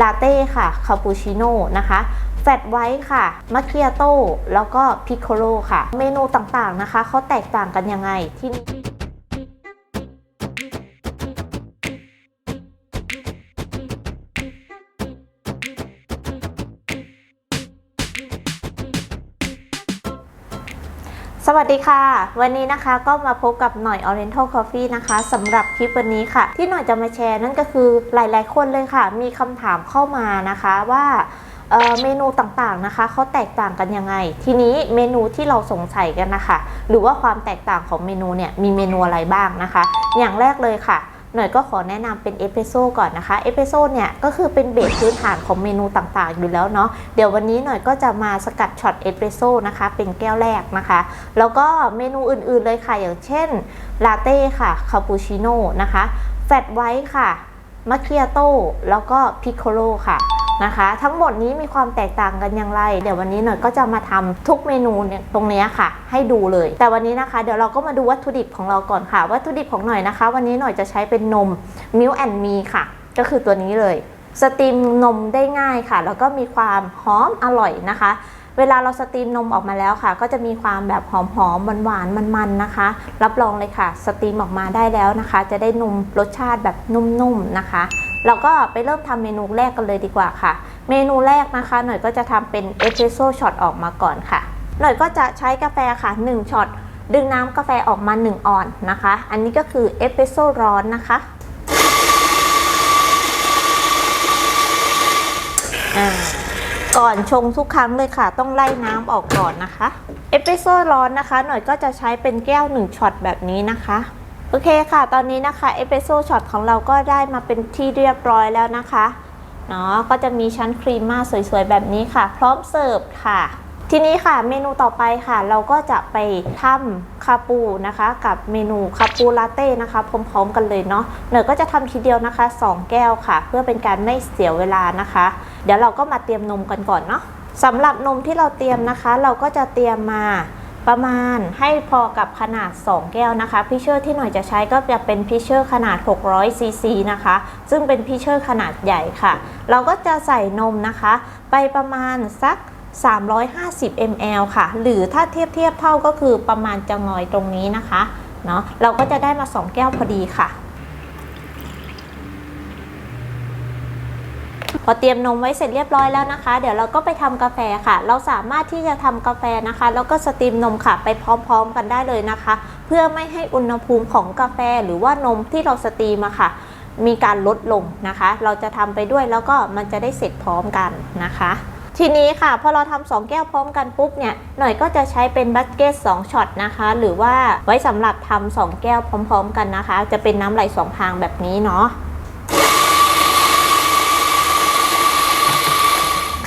ลาเต้ค่ะ คาปูชิโน่นะคะแฟตไว้ค่ะมัคคิอาโต้แล้วก็พิโคโลค่ะ เมนูต่างๆนะคะเขาแตกต่างกันยังไงที่นี่ วัสดีค่ะ วันนี้นะคะก็มาพบกับหน่อย Oriental Coffee นะคะสำหรับคลิปวันนี้ค่ะ ที่หน่อยจะมาแชร์นั่นก็คือหลาย ๆ คนเลยค่ะ มีคำถามเข้ามานะคะว่าเเมนูต่างๆนะคะเขาแตกต่างกันยังไง ทีนี้เมนูที่เราสงสัยกันนะคะ หรือว่าความแตกต่างของเมนูเนี่ยมีเมนูอะไรบ้างนะคะ อย่างแรกเลยค่ะ หน่อยก็ขอแนะนำเป็นเอสเปรสโซ่ก่อนนะคะเอสเปรสโซ่เนี่ยก็คือเป็นเบสพื้นฐานของเมนูต่างๆ อยู่แล้วเนาะเดี๋ยววันนี้หน่อยก็จะมาสกัดช็อตเอสเปรสโซ่นะคะเป็นแก้วแรกนะคะ แล้วก็เมนูอื่นๆเลยค่ะ อย่างเช่นลาเต้ค่ะคาปูชิโน่นะคะแฟตไวท์ค่ะมัคคิอาโต้แล้วก็พิคโคโลค่ะ นะคะ ทั้งหมดนี้มีความแตกต่างกันอย่างไร เดี๋ยววันนี้หน่อยก็จะมาทำทุกเมนูเนี่ยตรงนี้ค่ะ ให้ดูเลย แต่วันนี้นะคะ เดี๋ยวเราก็มาดูวัตถุดิบของเราก่อนค่ะ วัตถุดิบของหน่อยนะคะ วันนี้หน่อยจะใช้เป็นนมมิลแอนมีค่ะ ก็คือตัวนี้เลยสตรีมนมได้ง่ายค่ะ แล้วก็มีความหอมอร่อยนะคะ เวลาเราสตรีมนมออกมาแล้วค่ะ ก็จะมีความแบบหอมๆหวานๆมันๆนะคะ รับรองเลยค่ะ สตรีมออกมาได้แล้วนะคะ จะได้นมรสชาติแบบนุ่มๆนะคะ เราก็ไปเริ่มทำเมนูแรกกันเลยดีกว่าค่ะ เมนูแรกนะคะ หน่อยก็จะทำเป็นเอสเปรสโซ่ช็อตออกมาก่อนค่ะ หน่อยก็จะใช้กาแฟค่ะ1ช็อตดึงน้ำกาแฟออกมา 1 ออนนะคะ อันนี้ก็คือเอสเปรสโซ่ร้อนนะคะก่อนชงทุกครั้งเลยค่ะ ต้องไล่น้ำออกก่อนนะคะ เอสเปรสโซ่ร้อนนะคะ หน่อยก็จะใช้เป็นแก้ว 1ช็อตแบบนี้นะคะ โอเคค่ะ ตอนนี้นะคะเอสเปรสโซ่ช็อตของเราก็ได้มาเป็นที่เรียบร้อยแล้วนะคะเนาะก็จะมีชั้นครีมมาสวยๆ แบบนี้ค่ะ พร้อมเสิร์ฟค่ะ ทีนี้ค่ะเมนูต่อไปค่ะ เราก็จะไปทำคาปูนะคะ กับเมนูคาปูลาเต้นะคะพร้อมๆกันเลยเนาะหน่อยก็จะทำทีเดียวนะคะ 2 แก้วค่ะ เพื่อเป็นการไม่เสียเวลานะคะ เดี๋ยวเราก็มาเตรียมนมกันก่อนเนาะสำหรับนมที่เราเตรียมนะคะ เราก็จะเตรียมมา ประมาณให้พอกับขนาด 2 แก้วนะคะพิเชอร์ที่หน่อยจะใช้ก็จะเป็นพิเชอร์ขนาด 600 ซีซีนะคะ ซึ่งเป็นพิเชอร์ขนาดใหญ่ค่ะ เราก็จะใส่นมนะคะ ไปประมาณสัก 350 ml ค่ะ หรือถ้าเทียบเทียบเท่าก็คือประมาณจะงอยตรงนี้นะคะเนาะเราก็จะได้มา 2 แก้วพอดีค่ะ พอเตรียมนมไว้เสร็จเรียบร้อยแล้วนะคะ เดี๋ยวเราก็ไปทำกาแฟค่ะ เราสามารถที่จะทำกาแฟนะคะ แล้วก็สตรีมนมค่ะ ไปพร้อมๆกันได้เลยนะคะ เพื่อไม่ให้อุณหภูมิของกาแฟหรือว่านมที่เราสตรีมอะค่ะ มีการลดลงนะคะ เราจะทำไปด้วยแล้วก็มันจะได้เสร็จพร้อมกันนะคะทีนี้ค่ะพอเราทำสองแก้วพร้อมกันปุ๊บเนี่ยหน่อยก็จะใช้เป็นบัสเกต2ช็อตนะคะ หรือว่าไว้สำหรับทำสองแก้วพร้อม ๆ กันนะคะ จะเป็นน้ำไหลสองทางแบบนี้เนาะ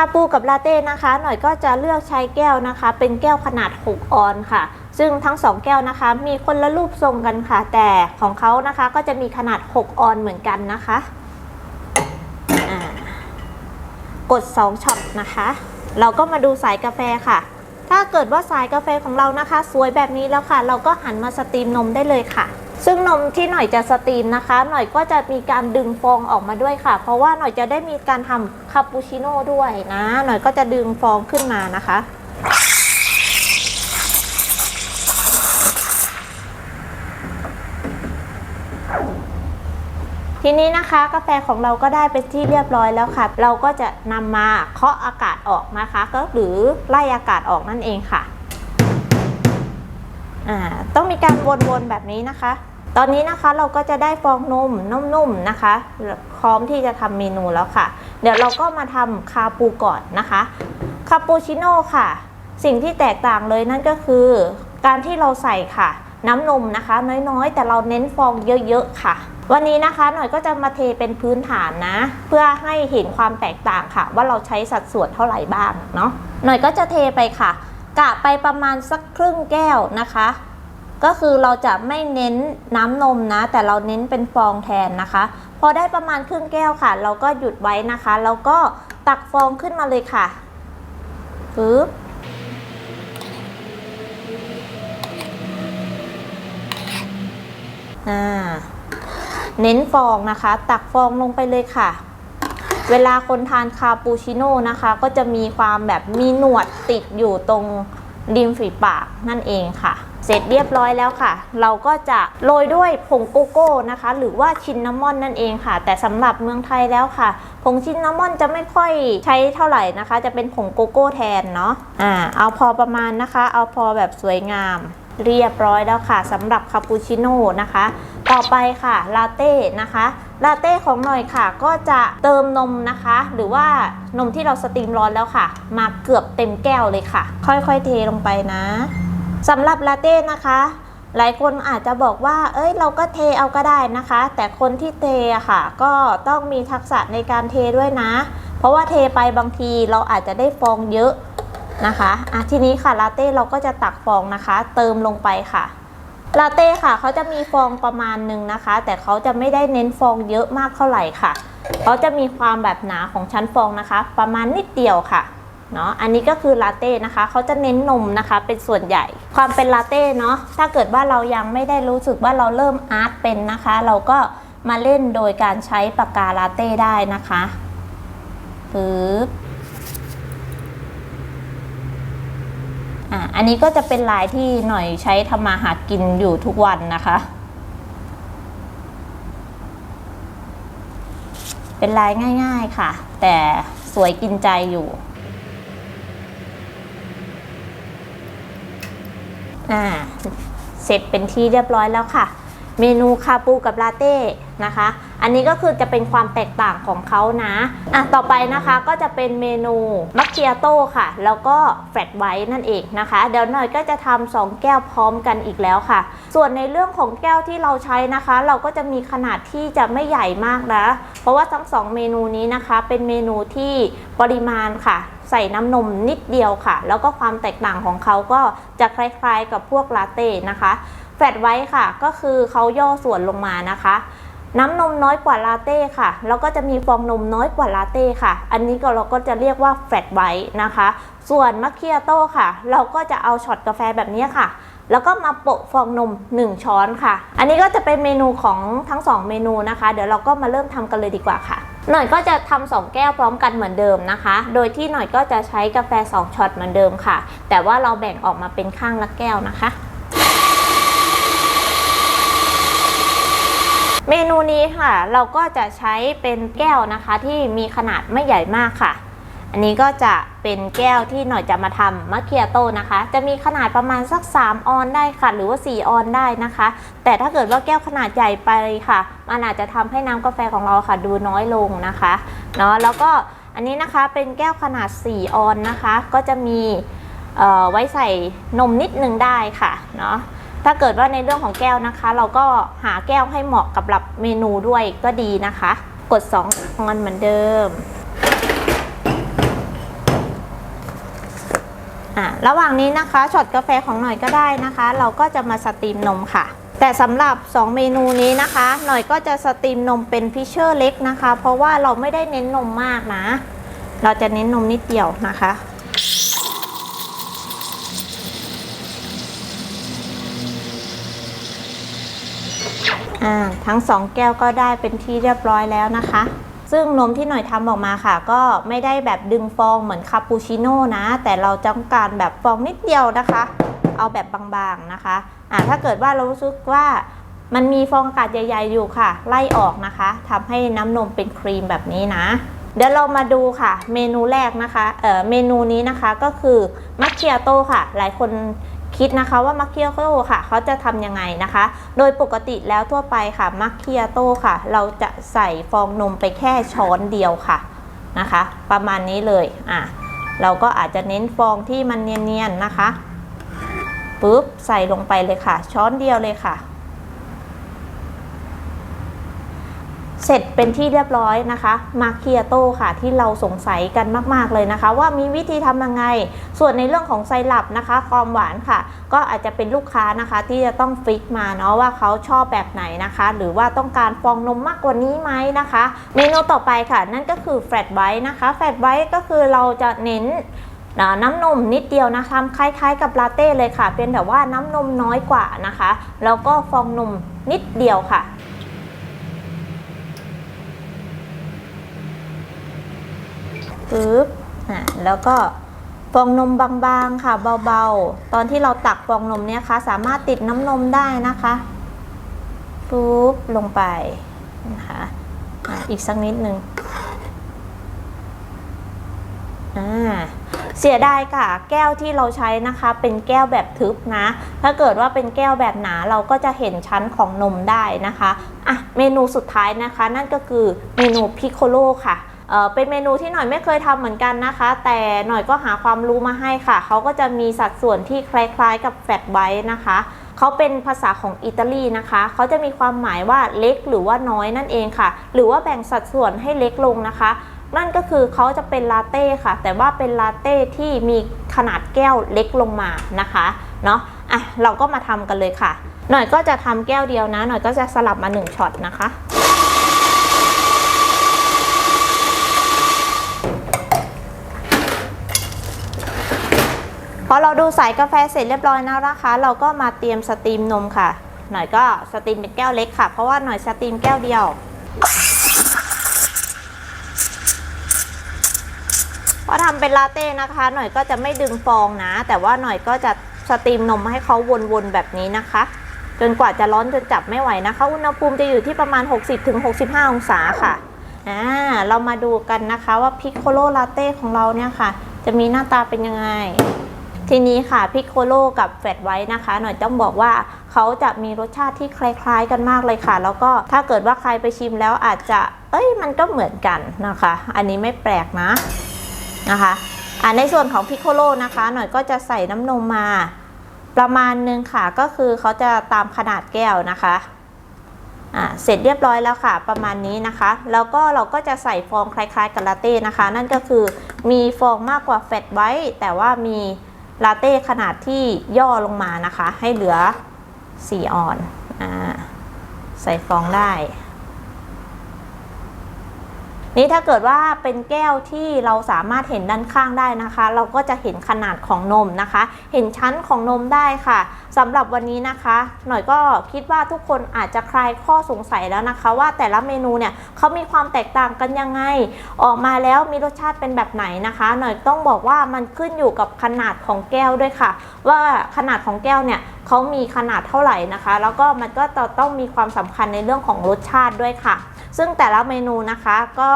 าปูกับลาเต้นะคะ หน่อยก็จะเลือกใช้แก้วนะคะ เป็นแก้วขนาด 6 ออนค่ะ ซึ่งทั้ง 2 แก้วนะคะ มีคนละรูปทรงกันค่ะ แต่ของเขานะคะก็จะมีขนาด 6 ออนเหมือนกันนะคะกด 2ช็อตนะคะ เราก็มาดูสายกาแฟค่ะ ถ้าเกิดว่าสายกาแฟของเรานะคะ สวยแบบนี้แล้วค่ะ เราก็หันมาสตรีมนมได้เลยค่ะ ซึ่งนมที่หน่อยจะสตรีมนะคะ หน่อยก็จะมีการดึงฟองออกมาด้วยค่ะ เพราะว่าหน่อยจะได้มีการทำคาปูชิโน่ด้วยนะ หน่อยก็จะดึงฟองขึ้นมานะคะทีนี้นะคะกาแฟของเราก็ได้เป็นที่เรียบร้อยแล้วค่ะ เราก็จะนำมาเคาะอากาศออกนะคะ ก็หรือไล่อากาศออกนั่นเองค่ะ ต้องมีการวนๆแบบนี้นะคะ ตอนนี้นะคะเราก็จะได้ฟองนมนุ่มๆนะคะ พร้อมที่จะทำเมนูแล้วค่ะ เดี๋ยวเราก็มาทำคาปูก่อนนะคะคาปูชิโน่ค่ะ สิ่งที่แตกต่างเลยนั่นก็คือ การที่เราใส่ค่ะ น้ำนมนะคะ น้อยๆ แต่เราเน้นฟองเยอะๆค่ะ วันนี้นะคะหน่อยก็จะมาเทเป็นพื้นฐานนะ เพื่อให้เห็นความแตกต่างค่ะ ว่าเราใช้สัดส่วนเท่าไหร่บ้างเนาะหน่อยก็จะเทไปค่ะกะไปประมาณสักครึ่งแก้วนะคะ ก็คือเราจะไม่เน้นน้ำนมนะ แต่เราเน้นเป็นฟองแทนนะคะ พอได้ประมาณครึ่งแก้วค่ะ เราก็หยุดไว้นะคะ แล้วก็ตักฟองขึ้นมาเลยค่ะปึ๊บอ่าเน้นฟองนะคะ ตักฟองลงไปเลยค่ะ เวลาคนทานคาปูชิโน่นะคะ ก็จะมีความแบบมีหนวดติดอยู่ตรงริมฝีปากนั่นเองค่ะ เสร็จเรียบร้อยแล้วค่ะ เราก็จะโรยด้วยผงโกโก้นะคะ หรือว่าชินนามอนนั่นเองค่ะ แต่สำหรับเมืองไทยแล้วค่ะ ผงชินนามอนจะไม่ค่อยใช้เท่าไหร่นะคะ จะเป็นผงโกโก้แทนเนาะอ่าเอาพอประมาณนะคะ เอาพอแบบสวยงามเรียบร้อยแล้วค่ะสำหรับคาปูชิโน่นะคะ ต่อไปค่ะลาเต้นะคะลาเต้ของหน่อยค่ะ ก็จะเติมนมนะคะ หรือว่านมที่เราสตรีมร้อนแล้วค่ะ มาเกือบเต็มแก้วเลยค่ะ ค่อยๆเทลงไปนะ สำหรับลาเต้นะคะ หลายคนอาจจะบอกว่า เอ้ย เราก็เทเอาก็ได้นะคะ แต่คนที่เทอะค่ะ ก็ต้องมีทักษะในการเทด้วยนะ เพราะว่าเทไปบางทีเราอาจจะได้ฟองเยอะนะคะอะทีนี้ค่ะลาเต้เราก็จะตักฟองนะคะ เติมลงไปค่ะลาเต้ค่ะเขาจะมีฟองประมาณหนึ่งนะคะ แต่เขาจะไม่ได้เน้นฟองเยอะมากเท่าไหร่ค่ะเขาจะมีความแบบหนาของชั้นฟองนะคะ ประมาณนิดเดียวค่ะ เนาะอันนี้ก็คือลาเต้นะคะเขาจะเน้นนมนะคะเป็นส่วนใหญ่ ความเป็นลาเต้เนาะถ้าเกิดว่าเรายังไม่ได้รู้สึกว่าเราเริ่มอาร์ตเป็นนะคะ เราก็มาเล่นโดยการใช้ปากกาลาเต้ได้นะคะปึ๊บอะอันนี้ก็จะเป็นลายที่หน่อยใช้ทำมาหากินอยู่ทุกวันนะคะ เป็นลายง่าย ๆค่ะ แต่สวยกินใจอยู่ อ่าเสร็จเป็นที่เรียบร้อยแล้วค่ะ เมนูคาปูกับลาเต้นะคะ อันนี้ก็คือจะเป็นความแตกต่างของเขานะอะต่อไปนะคะก็จะเป็นเมนูมัคคิอาโต้ค่ะ แล้วก็แฟลตไวท์นั่นเองนะคะ เดี๋ยวหน่อยก็จะทำสองแก้วพร้อมกันอีกแล้วค่ะ ส่วนในเรื่องของแก้วที่เราใช้นะคะ เราก็จะมีขนาดที่จะไม่ใหญ่มากนะ เพราะว่าทั้งสองเมนูนี้นะคะ เป็นเมนูที่ปริมาณค่ะ ใส่น้ำนมนิดเดียวค่ะ แล้วก็ความแตกต่างของเขาก็จะคล้ายๆกับพวกลาเต้นะคะแฟตไว้ค่ะ ก็คือเขาย่อส่วนลงมานะคะน้ำนมน้อยกว่าลาเต้ค่ะ แล้วก็จะมีฟองนมน้อยกว่าลาเต้ค่ะ อันนี้ก็เราก็จะเรียกว่าแฟตไว้นะคะ ส่วนมัคคิอาโต้ค่ะ เราก็จะเอาช็อตกาแฟแบบนี้ค่ะ แล้วก็มาโปะฟองนม 1 ช้อนค่ะ อันนี้ก็จะเป็นเมนูของทั้ง 2 เมนูนะคะ เดี๋ยวเราก็มาเริ่มทำกันเลยดีกว่าค่ะ หน่อยก็จะทำสองแก้วพร้อมกันเหมือนเดิมนะคะ โดยที่หน่อยก็จะใช้กาแฟ 2ช็อตเหมือนเดิมค่ะ แต่ว่าเราแบ่งออกมาเป็นข้างละแก้วนะคะเมนูนี้ค่ะ เราก็จะใช้เป็นแก้วนะคะที่มีขนาดไม่ใหญ่มากค่ะ อันนี้ก็จะเป็นแก้วที่หน่อยจะมาทำมัคคิอาโต้นะคะ จะมีขนาดประมาณสัก 3 ออนได้ค่ะ หรือว่า 4 ออนได้นะคะ แต่ถ้าเกิดว่าแก้วขนาดใหญ่ไปค่ะ มันอาจจะทำให้น้ำกาแฟของเราค่ะ ดูน้อยลงนะคะเนาะแล้วก็อันนี้นะคะเป็นแก้วขนาด 4 ออนนะคะ ก็จะมีเอ่อไว้ใส่นมนิดนึงได้ค่ะเนาะถ้าเกิดว่าในเรื่องของแก้วนะคะ เราก็หาแก้วให้เหมาะกับรับเมนูด้วยก็ดีนะคะ กด2ออนเหมือนเดิม อะระหว่างนี้นะคะช็อตกาแฟของหน่อยก็ได้นะคะ เราก็จะมาสตรีมนมค่ะ แต่สำหรับ 2 เมนูนี้นะคะ หน่อยก็จะสตรีมนมเป็นพิเชอร์เล็กนะคะ เพราะว่าเราไม่ได้เน้นนมมากนะ เราจะเน้นนมนิดเดียวนะคะอ่าทั้งสองแก้วก็ได้เป็นที่เรียบร้อยแล้วนะคะ ซึ่งนมที่หน่อยทำออกมาค่ะ ก็ไม่ได้แบบดึงฟองเหมือนคาปูชิโน่นะ แต่เราต้องการแบบฟองนิดเดียวนะคะ เอาแบบบางๆนะคะอ่าถ้าเกิดว่าเรารู้สึกว่ามันมีฟองอากาศใหญ่ๆอยู่ค่ะ ไล่ออกนะคะทำให้น้ำนมเป็นครีมแบบนี้นะ เดี๋ยวเรามาดูค่ะ เมนูแรกนะคะเอ่อเมนูนี้นะคะก็คือมัคคิอาโต้ค่ะ หลายคน คิดนะคะว่ามัคเคียโต้ค่ะเขาจะทำยังไงนะคะ โดยปกติแล้วทั่วไปค่ะมัคเคียโต้ค่ะ เราจะใส่ฟองนมไปแค่ช้อนเดียวค่ะนะคะ ประมาณนี้เลยอะเราก็อาจจะเน้นฟองที่มันเนียนๆนะคะปุ๊บใส่ลงไปเลยค่ะ ช้อนเดียวเลยค่ะ เสร็จเป็นที่เรียบร้อยนะคะมาคิอาโต้ค่ะ ที่เราสงสัยกันมาก ๆ เลยนะคะ ว่ามีวิธีทำยังไง ส่วนในเรื่องของไซรัปนะคะ ความหวานค่ะ ก็อาจจะเป็นลูกค้านะคะ ที่จะต้องฟิกมาเนาะว่าเขาชอบแบบไหนนะคะ หรือว่าต้องการฟองนมมากกว่านี้ไหมนะคะ เมนูต่อไปค่ะ นั่นก็คือแฟลตไวท์นะคะแฟลตไวท์ก็คือเราจะเน้นน้ำนมนิดเดียวนะคะทำคล้ายๆกับลาเต้เลยค่ะ เป็นแต่ว่าน้ำนมน้อยกว่านะคะ แล้วก็ฟองนมนิดเดียวค่ะ ปึ๊บอะแล้วก็ฟองนมบางๆค่ะเบาๆ ตอนที่เราตักฟองนมเนี่ยคะสามารถติดน้ำนมได้นะคะปุ๊บลงไปนะคะอะอีกสักนิดหนึงอ่าเสียดายค่ะ แก้วที่เราใช้นะคะ เป็นแก้วแบบทึบนะ ถ้าเกิดว่าเป็นแก้วแบบหนาเราก็จะเห็นชั้นของนมได้นะคะอะเมนูสุดท้ายนะคะ นั่นก็คือเมนูพิโคโลค่ะ เป็นเมนูที่หน่อยไม่เคยทำเหมือนกันนะคะ แต่หน่อยก็หาความรู้มาให้ค่ะ เขาก็จะมีสัดส่วนที่คล้ายๆกับแฟตไบต์นะคะเขาเป็นภาษาของอิตาลีนะคะ เขาจะมีความหมายว่าเล็กหรือว่าน้อยนั่นเองค่ะ หรือว่าแบ่งสัดส่วนให้เล็กลงนะคะ นั่นก็คือเขาจะเป็นลาเต้ค่ะ แต่ว่าเป็นลาเต้ที่มีขนาดแก้วเล็กลงมานะคะ เนาะอะ เราก็มาทำกันเลยค่ะ หน่อยก็จะทำแก้วเดียวนะ หน่อยก็จะสลับมา1ช็อตนะคะ พอเราดูสายกาแฟเสร็จเรียบร้อยแล้วนะคะ เราก็มาเตรียมสตรีมนมค่ะ หน่อยก็สตรีมเป็นแก้วเล็กค่ะ เพราะว่าหน่อยสตรีมแก้วเดียวพอทำเป็นลาเต้นะคะ หน่อยก็จะไม่ดึงฟองนะ แต่ว่าหน่อยก็จะสตรีมนมให้เขาวนๆแบบนี้นะคะ จนกว่าจะร้อนจนจับไม่ไหวนะคะ อุณหภูมิจะอยู่ที่ประมาณ 60-65 องศาค่ะอ่าเรามาดูกันนะคะว่าพิ c โคโลลาเต้ของเราเนี่ยค่ะ จะมีหน้าตาเป็นยังไง ทีนี้ค่ะพิ c โคโลกับแฟตไว้นะคะ หน่อยต้องบอกว่าเขาจะมีรสชาติที่คล้าย ๆ กันมากเลยค่ะ แล้วก็ถ้าเกิดว่าใครไปชิมแล้วอาจจะ เอ้ยมันก็เหมือนกันนะคะ อันนี้ไม่แปลกนะนะคะอ่าในส่วนของพิ c โคโลนะคะ หน่อยก็จะใส่น้ำนมมาประมาณนึงค่ะก็คือเขาจะตามขนาดแก้วนะคะอ่าเสร็จเรียบร้อยแล้วค่ะ ประมาณนี้นะคะ แล้วก็เราก็จะใส่ฟองคล้ายๆกับลาเต้นะคะ นั่นก็คือมีฟองมากกว่าแฟตไว้ แต่ว่ามี ลาเต้ขนาดที่ย่อลงมานะคะ ให้เหลือ 4 ออน อ่า ใส่ฟองได้ นี่ถ้าเกิดว่าเป็นแก้วที่เราสามารถเห็นด้านข้างได้นะคะ เราก็จะเห็นขนาดของนมนะคะ เห็นชั้นของนมได้ค่ะสำหรับวันนี้นะคะ หน่อยก็คิดว่าทุกคนอาจจะคลายข้อสงสัยแล้วนะคะ ว่าแต่ละเมนูเนี่ยเขามีความแตกต่างกันยังไง ออกมาแล้วมีรสชาติเป็นแบบไหนนะคะ หน่อยต้องบอกว่ามันขึ้นอยู่กับขนาดของแก้วด้วยค่ะ ว่าขนาดของแก้วเนี่ยเขามีขนาดเท่าไหร่นะคะ แล้วก็มันก็ต้องมีความสำคัญในเรื่องของรสชาติด้วยค่ะ ซึ่งแต่ละเมนูนะคะก็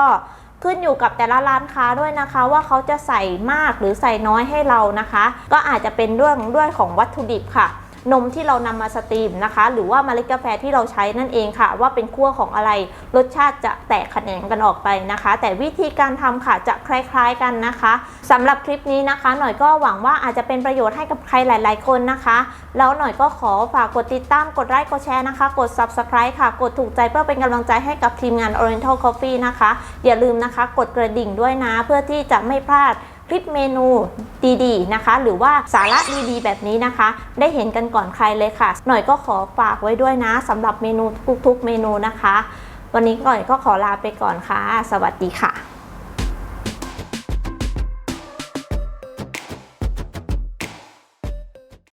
ขึ้นอยู่กับแต่ละร้านค้าด้วยนะคะ ว่าเขาจะใส่มากหรือใส่น้อยให้เรานะคะ ก็อาจจะเป็นเรื่องด้วยของวัตถุดิบค่ะ นมที่เรานำมาสตรีมนะคะ หรือว่าเมล็ดกาแฟที่เราใช้นั่นเองค่ะ ว่าเป็นขั้วของอะไรรสชาติจะแตกแขนงกันออกไปนะคะ แต่วิธีการทำค่ะจะคล้ายๆกันนะคะสำหรับคลิปนี้นะคะ หน่อยก็หวังว่าอาจจะเป็นประโยชน์ให้กับใครหลาย ๆ คนนะคะ แล้วหน่อยก็ขอฝากกดติดตามกดไลค์กดแชร์นะคะ กด subscribe ค่ะ กดถูกใจเพื่อเป็นกำลังใจให้กับทีมงาน Oriental Coffee นะคะ อย่าลืมนะคะ กดกระดิ่งด้วยนะเพื่อที่จะไม่พลาด คลิปเมนูดีๆนะคะ หรือว่าสาระดีๆแบบนี้นะคะ ได้เห็นกันก่อนใครเลยค่ะ หน่อยก็ขอฝากไว้ด้วยนะสำหรับเมนูทุกๆ เมนูนะคะ วันนี้ก่อยก็ขอลาไปก่อนค่ะ สวัสดีค่ะ